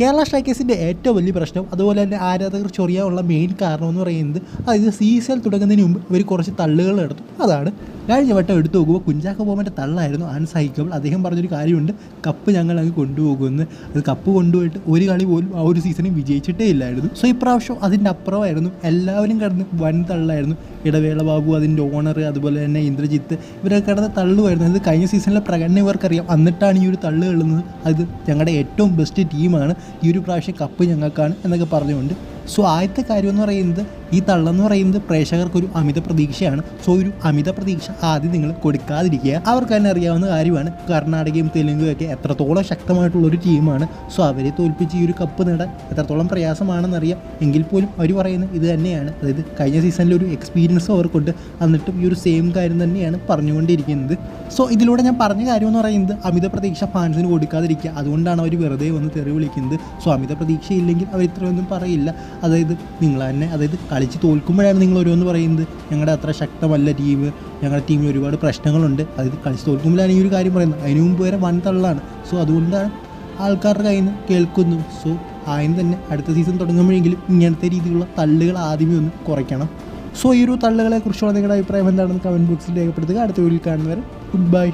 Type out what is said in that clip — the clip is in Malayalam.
കേരള സ്ട്രൈക്കേഴ്സിന്റെ ഏറ്റവും വലിയ പ്രശ്നം അതുപോലെ തന്നെ ആരാധകർ ചൊറിയാനുള്ള മെയിൻ കാരണം എന്ന് പറയുന്നത് അതായത് സീസൺ തുടങ്ങുന്നതിന് മുമ്പ് ഇവർ കുറച്ച് തള്ളുകൾ നടത്തും. അതാണ് കഴിഞ്ഞ വട്ടം എടുത്തു നോക്കുമ്പോൾ കുഞ്ചാക്ക ബോമന്റെ തള്ളായിരുന്നു അൺസഹിക്കബിൾ. അദ്ദേഹം പറഞ്ഞൊരു കാര്യമുണ്ട് കപ്പ് ഞങ്ങൾ അങ്ങ് കൊണ്ടുപോകുമെന്ന്. അത് കപ്പ് കൊണ്ടുപോയിട്ട് ഒരു കളി പോലും ആ ഒരു സീസണിൽ വിജയിച്ചിട്ടേ ഇല്ലായിരുന്നു. സോ ഇപ്രാവശ്യം അതിന്റെ അപ്പുറമായിരുന്നു. എല്ലാവരും കിടന്ന് വൻ തള്ളായിരുന്നു. ഇടവേള ബാബു അതിന്റെ ഓണർ അതുപോലെ തന്നെ ഇന്ദ്രജിത്ത് ഇവരൊക്കെ കിടന്ന് തള്ളുമായിരുന്നു. അത് കഴിഞ്ഞ സീസണിലെ പ്രകടനം ഇവർക്കറിയാം. എന്നിട്ടാണ് ഈ ഒരു തള്ളു കളുന്നത് അത് ഞങ്ങളുടെ ഏറ്റവും ബെസ്റ്റ് ടീമാണ് ഈ ഒരു പ്രാവശ്യം കപ്പ് ഞങ്ങൾക്കാണ് എന്നൊക്കെ പറഞ്ഞുകൊണ്ട്. സോ ആദ്യത്തെ കാര്യം എന്ന് പറയുന്നത് ഈ തള്ളെന്ന് പറയുന്നത് പ്രേക്ഷകർക്കൊരു അമിത പ്രതീക്ഷയാണ്. സോ ഒരു അമിത പ്രതീക്ഷ ആദ്യം നിങ്ങൾ കൊടുക്കാതിരിക്കുക. അവർക്ക് തന്നെ അറിയാവുന്ന കാര്യമാണ്. കർണാടകയും തെലുങ്കും ഒക്കെ എത്രത്തോളം ശക്തമായിട്ടുള്ള ഒരു ടീമാണ്. സോ അവരെ തോൽപ്പിച്ച് ഈ ഒരു കപ്പ് നേടാൻ എത്രത്തോളം പ്രയാസമാണെന്നറിയാം. എങ്കിൽ പോലും അവർ പറയുന്നത് ഇത് തന്നെയാണ്. അതായത് കഴിഞ്ഞ സീസണിൽ ഒരു എക്സ്പീരിയൻസ് അവർക്കുണ്ട്. എന്നിട്ടും ഈ ഒരു സെയിം കാര്യം തന്നെയാണ് പറഞ്ഞുകൊണ്ടിരിക്കുന്നത്. സോ ഇതിലൂടെ ഞാൻ പറഞ്ഞ കാര്യം എന്ന് പറയുന്നത് അമിത പ്രതീക്ഷ ഫാൻസിന് കൊടുക്കാതിരിക്കുക. അതുകൊണ്ടാണ് അവർ വെറുതെ വന്ന് തെറി വിളിക്കുന്നത്. സോ അമിത പ്രതീക്ഷയില്ലെങ്കിൽ അവർ ഇത്രയൊന്നും പറയില്ല. അതായത് നിങ്ങൾ തന്നെ അതായത് കളിച്ച് തോൽക്കുമ്പോഴാണ് നിങ്ങൾ ഓരോന്ന് പറയുന്നത്. ഞങ്ങളുടെ അത്ര ശക്തമല്ല ടീം ഞങ്ങളുടെ ടീമിൽ ഒരുപാട് പ്രശ്നങ്ങളുണ്ട്. അത് കളിച്ച് തോൽക്കുമ്പോഴാണ് ഈ ഒരു കാര്യം പറയുന്നത്. അതിനു മുമ്പ് വരെ വൻ തള്ളാണ്. സോ അതുകൊണ്ടാണ് ആൾക്കാരുടെ കയ്യിൽ നിന്ന് കേൾക്കുന്നു. സോ ആദ്യം തന്നെ അടുത്ത സീസൺ തുടങ്ങുമ്പോഴെങ്കിലും ഇങ്ങനത്തെ രീതിയിലുള്ള തള്ളുകൾ ആദ്യമേ ഒന്ന് കുറയ്ക്കണം. സോ ഈ ഒരു തള്ളുകളെ കുറിച്ചുള്ള നിങ്ങളുടെ അഭിപ്രായം എന്താണെന്ന് കമന്റ് ബോക്സിൽ രേഖപ്പെടുത്തുക. അടുത്ത വീട്ടിൽ കാണുന്നവരെ ഗുഡ് ബൈ